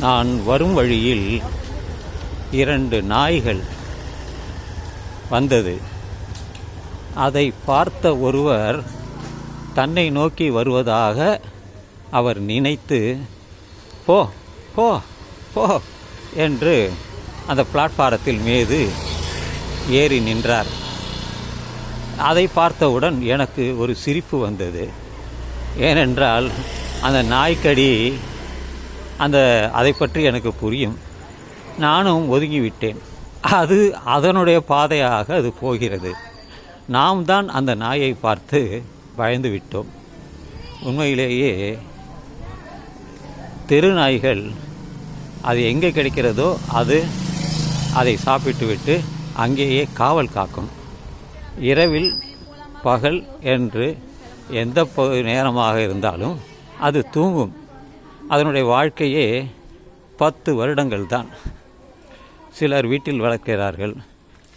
நான் வரும் வழியில் இரண்டு நாய்கள் வந்தது. அதை பார்த்த ஒருவர் தன்னை நோக்கி வருவதாக அவர் நினைத்து போ போ போ என்று அந்த பிளாட்பாரத்தில் மீது ஏறி நின்றார். அதை பார்த்தவுடன் எனக்கு ஒரு சிரிப்பு வந்தது. ஏனென்றால் அந்த நாய்க்கடி அந்த அதை பற்றி எனக்கு புரியும். நானும் ஒதுங்கிவிட்டேன். அது அதனுடைய பாதையாக அது போகிறது. நாம் தான் அந்த நாயை பார்த்து பயந்து விட்டோம். உண்மையிலேயே தெரு நாய்கள் அது எங்கே கிடைக்கிறதோ அது அதை சாப்பிட்டுவிட்டு அங்கேயே காவல் காக்கும். இரவில் பகல் என்று எந்த நேரமாக இருந்தாலும் அது தூங்கும். அதனுடைய வாழ்க்கையே பத்து வருடங்கள் தான் சிலர் வீட்டில் வளர்க்கிறார்கள்.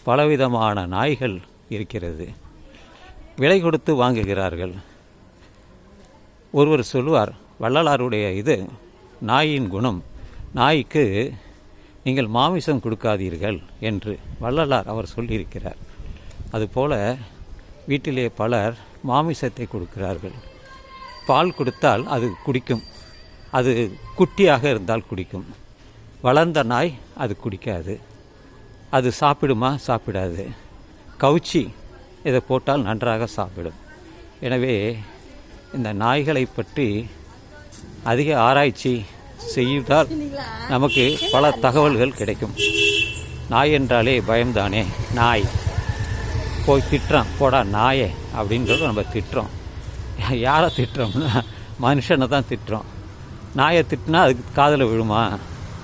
பலவிதமான நாய்கள் இருக்கிறது. விலை கொடுத்து வாங்குகிறார்கள். ஒருவர் சொல்லுவார் வள்ளலாருடைய இது நாயின் குணம். நாய்க்கு நீங்கள் மாமிசம் கொடுக்காதீர்கள் என்று வள்ளலார் அவர் சொல்லியிருக்கிறார். அதுபோல வீட்டிலே பலர் மாமிசத்தை கொடுக்கிறார்கள். பால் கொடுத்தால் அது குடிக்கும். அது குட்டியாக இருந்தால் குடிக்கும். வளர்ந்த நாய் அது குடிக்காது. அது சாப்பிடுமா? சாப்பிடாது. கவுச்சி இதை போட்டால் நன்றாக சாப்பிடும். எனவே இந்த நாய்களை பற்றி அதிக ஆராய்ச்சி செய்தால் நமக்கு பல தகவல்கள் கிடைக்கும். நாய் என்றாலே பயம்தானே? நாய். போய் திட்டுறான் போடா நாயே அப்படின்றத நம்ம திட்டுறோம். யாரை திட்டுறோம்னா மனுஷனை தான் திட்டுறோம். நாயை திட்டினா அதுக்கு காதில் விழுமா?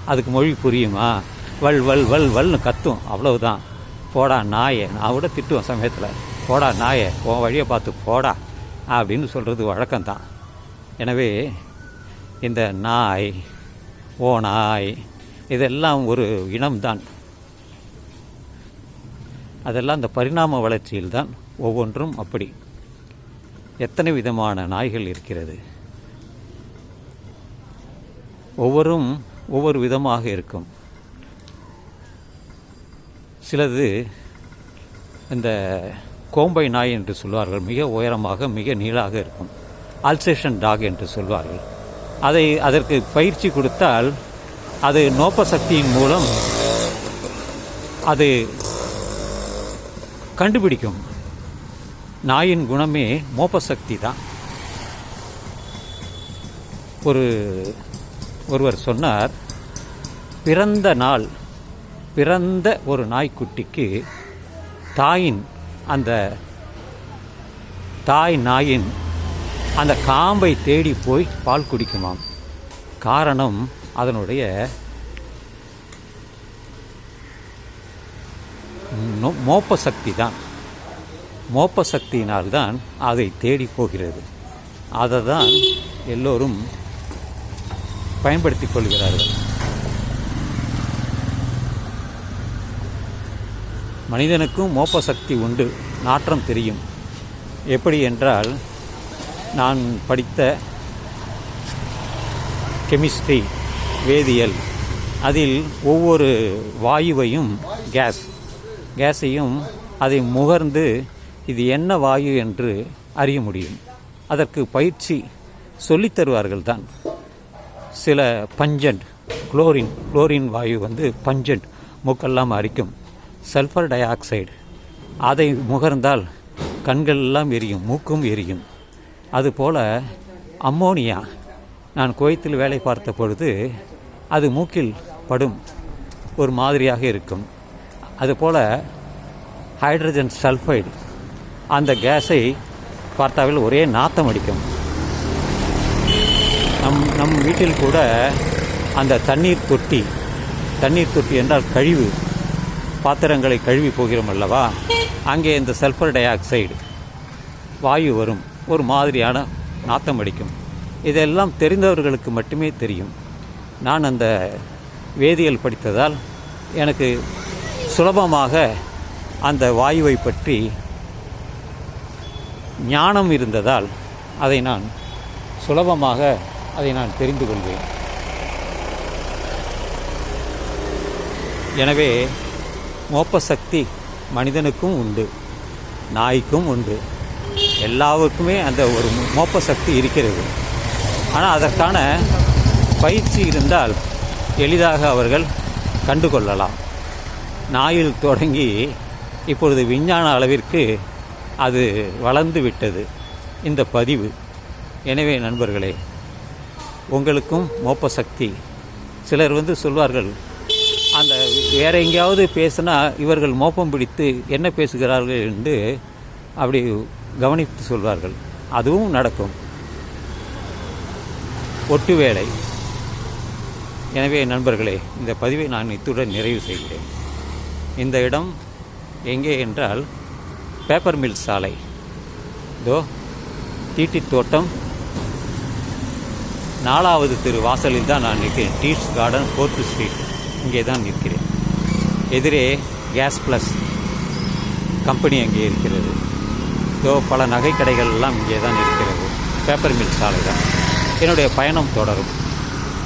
அதுக்கு மொழி புரியுமா? வல் வல் வல் வல்னு கத்தும். அவ்வளவுதான். போடா நாயை. நான் கூட திட்டுவேன் சமயத்தில். போடா நாயை. உன் வழியை பார்த்து போடா அப்படின்னு சொல்கிறது வழக்கம்தான். எனவே இந்த நாய் ஓ நாய் இதெல்லாம் ஒரு இனம்தான். அதெல்லாம் அந்த பரிணாம வளர்ச்சியில்தான் ஒவ்வொன்றும் அப்படி. எத்தனை விதமான நாய்கள் இருக்கிறது? ஒவ்வொரும் ஒவ்வொரு விதமாக இருக்கும். சிலது இந்த கோம்பை நாய் என்று சொல்வார்கள் மிக உயரமாக மிக நீளாக இருக்கும். அல்சேஷன் டாக் என்று சொல்வார்கள். அதை அதற்கு பயிற்சி கொடுத்தால் அது நோப்ப சக்தியின் மூலம் அது கண்டுபிடிக்கும். நாயின் குணமே மோப்ப சக்தி தான். ஒரு ஒருவர் சொன்னார் பிறந்த நாள் பிறந்த ஒரு நாய்க்குட்டிக்கு தாயின் அந்த தாய் நாயின் அந்த காம்பை தேடி போய் பால் குடிக்குமாம். காரணம் அதனுடைய மோப்ப சக்தி தான். மோப்ப சக்தியினால்தான் அதை தேடி போகிறது. அதை தான் எல்லோரும் பயன்படுத்திக் கொள்கிறார்கள். மனிதனுக்கும் மோப்ப சக்தி உண்டு நாற்றம் தெரியும். எப்படி என்றால் நான் படித்த கெமிஸ்ட்ரி வேதியியல் அதில் ஒவ்வொரு வாயுவையும் கேஸ் கேஸையும் அதை முகர்ந்து இது என்ன வாயு என்று அறிய முடியும். அதற்கு பயிற்சி சொல்லித் தருவார்கள் தான் சில பஞ்சன்ட் குளோரின் குளோரின் வாயு வந்து பஞ்சன்ட் மூக்கெல்லாம் அரிக்கும். சல்ஃபர் டை ஆக்சைடு அதை முகர்ந்தால் கண்கள் எல்லாம் எரியும் மூக்கும் எரியும். அதுபோல் அம்மோனியா. நான் குவைத்தில் வேலை பார்த்த பொழுது அது மூக்கில் படும் ஒரு மாதிரியாக இருக்கும். அதுபோல் ஹைட்ரஜன் சல்ஃபைடு. அந்த கேஸை பார்த்தாவில் ஒரே நாத்தம் அடிக்கும். நம் வீட்டில் கூட அந்த தண்ணீர் தொட்டி தண்ணீர் தொட்டி என்றால் கழிவு பாத்திரங்களை கழுவி போகிறோம் அல்லவா? அங்கே இந்த சல்ஃபர் டை ஆக்சைடு வாயு வரும் ஒரு மாதிரியான நாத்தம் அடிக்கும். இதெல்லாம் தெரிந்தவர்களுக்கு மட்டுமே தெரியும். நான் அந்த வேதியியல் படித்ததால் எனக்கு சுலபமாக அந்த வாயுவை பற்றி ஞானம் இருந்ததால் அதை நான் சுலபமாக அதை நான் தெரிந்து கொள்வேன். எனவே மோப்ப சக்தி மனிதனுக்கும் உண்டு நாய்க்கும் உண்டு. எல்லாருக்குமே அந்த ஒரு மோப்ப சக்தி இருக்கிறது. ஆனால் அதற்கான பயிற்சி இருந்தால் எளிதாக அவர்கள் கண்டுகொள்ளலாம் நாயில் தொடங்கி இப்பொழுது விஞ்ஞான அளவிற்கு அது வளர்ந்து விட்டது. இந்த பதிவு. எனவே நண்பர்களே உங்களுக்கும் மோப்ப சக்தி. சிலர் வந்து சொல்வார்கள் அந்த வேற எங்கேயாவது பேசினா இவர்கள் மோப்பம் பிடித்து என்ன பேசுகிறார்கள் என்று அப்படி கவனித்து சொல்வார்கள். அதுவும் நடக்கும். ஒட்டு வேலை எனவே நண்பர்களே இந்த பதிவை நான் இத்துடன் நிறைவு செய்கிறேன். இந்த இடம் எங்கே என்றால் பேப்பர் மில் சாலை. இதோ தீட்டி தோட்டம் நாலாவது தெரு வாசலில் தான் நான் நிற்கிறேன். டீஸ் கார்டன் ஃபோர்த்து ஸ்ட்ரீட். இங்கே தான் நிற்கிறேன். எதிரே கேஸ் ப்ளஸ் கம்பெனி அங்கே இருக்கிறது. ஸோ பல நகைக்கடைகள் எல்லாம் இங்கே தான் இருக்கிறது. பேப்பர் மில் சாலை தான் என்னுடைய பயணம் தொடரும்.